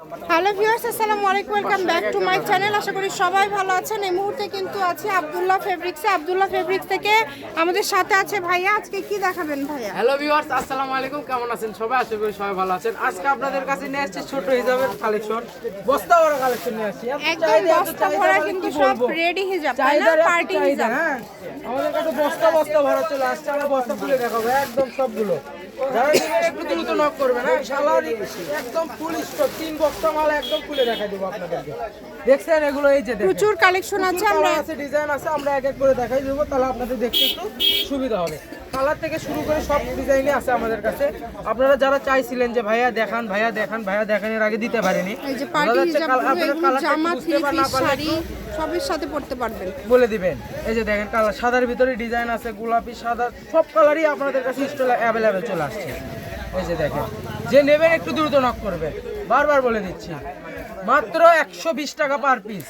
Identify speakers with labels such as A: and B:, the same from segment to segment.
A: Hello viewers আসসালামু আলাইকুম welcome back to my channel আশা করি সবাই ভালো আছেন। এই মুহূর্তে কিন্তু আছি আব্দুল্লাহ ফেব্রিক্সে আব্দুল্লাহ ফেব্রিক্স থেকে আমাদের সাথে আছে ভাইয়া। আজকে কি দেখাবেন ভাইয়া?
B: হ্যালো ভিউয়ার্স আসসালামু আলাইকুম। কেমন আছেন সবাই? আশা করি সবাই ভালো আছেন। আজকে আপনাদের কাছে নিয়ে আসছি ছোট হিসাবের কালেকশন বস্তা বড় কালেকশন নিয়ে আসছি।
A: একদম বস্তা ভরা কিন্তু সব রেডি হিজাব তাই না? পার্টি হিজাব।
B: হ্যাঁ। আমাদের কাছে বস্তা বস্তা ভরা চলে আসছে। আমরা বস্তা খুলে দেখাবো। একদম সবগুলো। যারা নেবেন দ্রুত নক করবেন সালারি একদম ফুল স্টক তিন বস্তা মাল একদম খুলে দেখা দেবো আপনাদেরকে। দেখছেন এগুলো? এই যে
A: প্রচুর কালেকশন আছে আমরা
B: আছে ডিজাইন আছে আমরা এক এক করে দেখাই দেবো তাহলে আপনাদের দেখতে একটু সুবিধা হবে। কালার থেকে শুরু করে সব ডিজাইনই আছে আমাদের কাছে। আপনারা যারা চাইছিলেন যে ভাইয়া দেখান ভাইয়া দেখান ভাইয়া দেখানোর আগে দিতে পারেনি
A: এই যে পার্টি জামা থ্রি পিস শাড়ি। সবের সাথে পড়তে পারবেন।
B: বলে দিবেন। এই যে দেখেন কালার সাদার ভিতরে ডিজাইন আছে গোলাপি সাদা সব কালারই আপনাদের কাছে স্টল অ্যাভেলেবেল চলে আসছে। এই যে দেখেন যে নেবেন একটু দ্রুত নক করবে। বারবার বলে দিচ্ছি মাত্র একশো বিশ টাকা পার পিস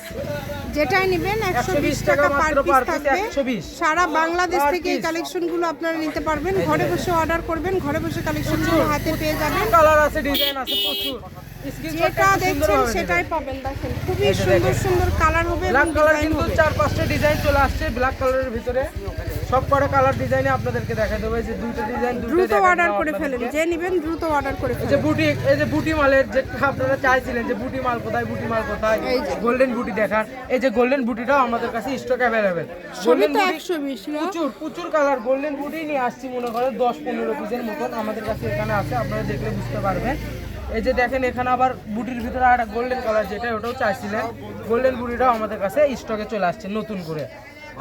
A: যেটাই নেবেন একশো বিশ
B: 120
A: টাকা পার পিস থাকবে।
B: 120
A: সারা বাংলাদেশ থেকে এই। কালেকশনগুলো আপনারা নিতে পারবেন। ঘরে বসে অর্ডার করবেন ঘরে বসে কালেকশনগুলো হাতে পেয়ে যাবেন।
B: কালার আছে ডিজাইন আছে প্রচুর।
A: যেটা দেখছেন সেটাই পাবেন দেখেন। খুবই সুন্দর সুন্দর কালার হবে
B: ব্ল্যাক কালার কিন্তু চার পাঁচটা ডিজাইন চলে আসছে ব্ল্যাক কালারের ভিতরে। সব কটা কালার ডিজাইনে আপনাদেরকে দেখা দেবো এই যে দুইটা ডিজাইন
A: দ্রুত অর্ডার করে ফেলেন। যে নেবেন দ্রুত অর্ডার করে
B: এই যে বুটি এই যে বুটি মালের যে আপনারা চাইছিলেন যে বুটি মাল কোথায় বুটি মাল কোথায়। গোল্ডেন বুটি দেখান এই যে গোল্ডেন বুটিটাও আমাদের কাছে স্টক অ্যাভেলেবেল গোল্ডেন বুটি
A: একশো বিশ না?
B: প্রচুর প্রচুর কালার গোল্ডেন বুটি নিয়ে আসছি মনে করেন দশ পনেরো পিসের মতন আমাদের কাছে এখানে আছে। আপনারা দেখলে বুঝতে পারবেন। এই যে দেখেন এখানে আবার বুটির ভিতরে আর গোল্ডেন কালার যেটা ওটাও চাইছিলেন। গোল্ডেন বুটিটাও আমাদের কাছে স্টকে চলে আসছে নতুন করে।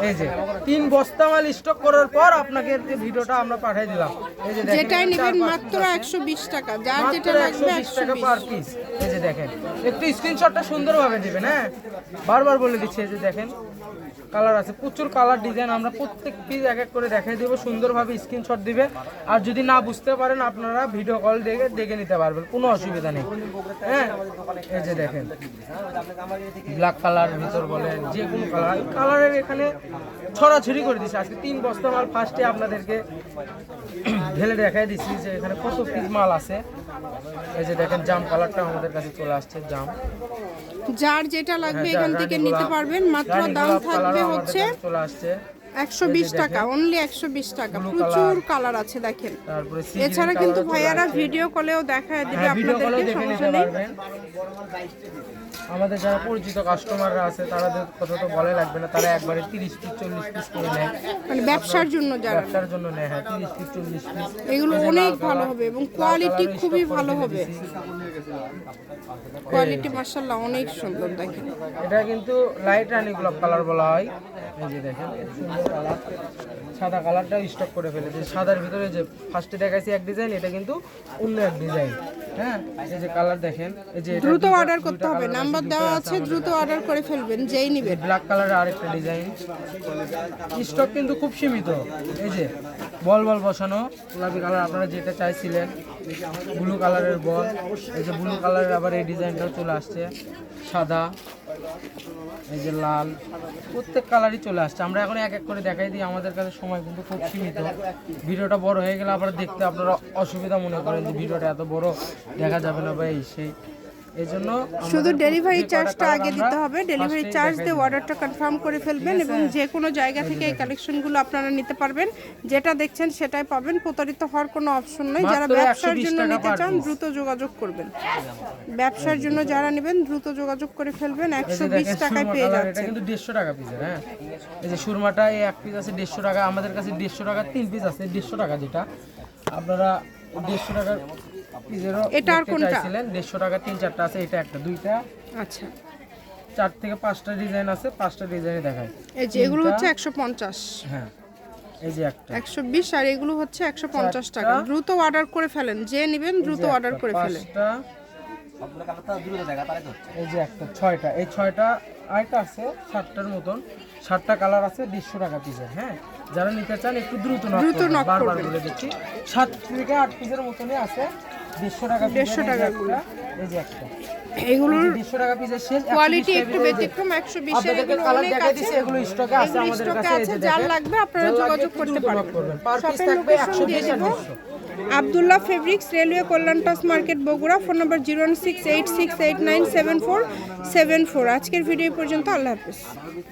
B: এই যে তিন বস্তা মাল স্টক করার পর আপনাকে যে ভিডিওটা আমরা পাঠিয়ে দিলাম। এই যে দেখেন
A: যেটাই নেবেন মাত্র একশো বিশ টাকা যার যেটা লাগবে
B: 120 টাকা পার পিস এই যে দেখেন একটু স্ক্রিনশটটা সুন্দরভাবে দিবেন হ্যাঁ? বারবার বলে দিচ্ছি এই যে দেখেন। কালার আছে। প্রচুর কালার ডিজাইন আমরা প্রত্যেক পিস এক এক করে দেখাই দেবো সুন্দরভাবে স্ক্রিনশট দিবে। আর যদি না বুঝতে পারেন আপনারা ভিডিও কল দেখে দেখে নিতে পারবেন কোনো অসুবিধা নেই। হ্যাঁ? এই যে দেখেন ব্ল্যাক কালার ভিতর বলেন যে কোনো কালার কালারের এখানে ছড়াছড়ি করে দিচ্ছে আজকে তিন বস্তা মাল ফার্স্টে আপনাদেরকে ঢেলে দেখাই দিচ্ছি যে এখানে কত পিস মাল আছে। এই যে দেখেন জাম কালারটা আমাদের কাছে চলে আসছে জাম।
A: যার যেটা লাগবে
B: হ্যাঁ,
A: এখান থেকে নিতে পারবেন মাত্র দাম থাকবে
B: কালারও
A: হচ্ছে একশো বিশ টাকা অনলি একশো বিশ টাকা। প্রচুর কালার। আছে দেখেন। এছাড়া কিন্তু ভাইয়ারা ভিডিও কলেও দেখায় দিবে
B: হ্যাঁ
A: আপনাদেরকে সমস্যা নেই।
B: আমাদের যারা পরিচিত কাস্টমাররা আছে তাদের কথা তো বলে লাগবে না তারা একবারে তিরিশ পিস চল্লিশ পিস করে নেয়।
A: মানে ব্যবসার জন্য যারা।
B: ব্যবসার জন্য নেয় হ্যাঁ তিরিশ পিস চল্লিশ পিস
A: এগুলো অনেক ভালো হবে এবং কোয়ালিটি খুবই ভালো হবে। কোয়ালিটি মার্শাল্লাহ অনেক সুন্দর দেখেন।
B: এটা কিন্তু লাইট রানি গোলাপ কালার বলা হয়। এই যে দেখেন সুন্দর কালার সাদা কালারটাও স্টক করে ফেলেছে। সাদার ভিতরে যে ফার্স্টে দেখাইছি এক ডিজাইন এটা কিন্তু অন্য এক ডিজাইন হ্যাঁ। এই যে কালার দেখেন এই যে
A: দ্রুত অর্ডার করতে হবে। নাম্বার দেওয়া
B: আছে
A: আছে দ্রুত অর্ডার করে ফেলবেন যেই নিবেন।
B: ব্ল্যাক কালারের আরেকটা ডিজাইন স্টক কিন্তু খুব সীমিত। এই যে বল বল বসানো গোলাপি কালার আপনারা যেটা চাইছিলেন ব্লু কালারের বল এই যে ব্লু কালারের আবার এই ডিজাইনটাও চলে আসছে। সাদা এই যে লাল প্রত্যেক কালারই চলে আসছে। আমরা এখন এক এক করে দেখাই দিই আমাদের কাছে সময় কিন্তু খুব সীমিত। ভিডিওটা বড় হয়ে গেলে আবার দেখতে আপনারা অসুবিধা মনে করেন যে ভিডিওটা এত বড়। দেখা যাবে না এই সেই
A: শুধু ডেলিভারি চার্জটা আগে দিতে হবে। ডেলিভারি চার্জ দিয়ে অর্ডারটা কনফার্ম করে ফেলবেন এবং যে কোনো জায়গা থেকে এই কালেকশনগুলো আপনারা নিতে পারবেন। যেটা দেখছেন সেটাই পাবেন। প্রতারিত হওয়ার কোনো অপশন নেই। যারা ব্যবসার জন্য নিতে চান দ্রুত যোগাযোগ করবেন। ব্যবসার জন্য যারা নেবেন দ্রুত যোগাযোগ করে ফেলবেন। একশো বিশ টাকায় পেয়ে যাচ্ছেন।
B: কিন্তু দেড়শো টাকা পিসের হ্যাঁ? এই যে সুরমাটা এই এক পিস আছে দেড়শো টাকা। আমাদের কাছে দেড়শো টাকা তিন পিস আছে দেড়শো টাকা যেটা। আপনারা দেড়শো টাকার
A: এটা আর কোনটা?
B: চাইছিলেন দেড়শো টাকা তিন চারটা আছে এটা একটা দুইটা।
A: আচ্ছা।
B: চার থেকে পাঁচটা ডিজাইন আছে পাঁচটা ডিজাইনে দেখায়
A: এই যে এগুলো হচ্ছে একশো পঞ্চাশ।
B: হ্যাঁ এই যে একটা।
A: একশো বিশ আর এগুলো হচ্ছে একশো পঞ্চাশ টাকা। দ্রুত অর্ডার করে ফেলেন যে নেবেন দ্রুত অর্ডার করে ফেলেন।
B: পাঁচটা। এই যে একটা ছয়টা। এই ছয়টা আরেকটা আছে সাতটার মতন। সাতটা কালার আছে দেড়শো টাকা পিসের হ্যাঁ? যারা নিতে চান একটু দ্রুত
A: দ্রুত
B: বারবার বলে দিচ্ছি। সাত থেকে আট পিসের মতনই আছে। দেড়শো টাকা piece
A: দেড়শো
B: এর, এই যে একটা, এই যে একটা।
A: এগুলোর
B: দেড়শো টাকা পিসের শেষ
A: কোয়ালিটি একটু ব্যতিক্রম একশো বিশের এগুলো অনেক আছে।
B: এগুলো স্টকে আছে আমাদের কাছে। এই যে
A: যার লাগবে আপনারা যোগাযোগ করতে পারবেন।
B: পার পিস থাকবে
A: লোকেশন
B: একশো
A: দিয়ে
B: বিশ আর
A: দিব।
B: দেড়শো।
A: আবদুল্লাহ ফেব্রিক্স রেলওয়ে কল্যাণ টাস market Bogura. Phone number zero six eight six eight nine seven four seven four. আজকের ভিডিও পর্যন্ত আল্লাহ হাফিজ।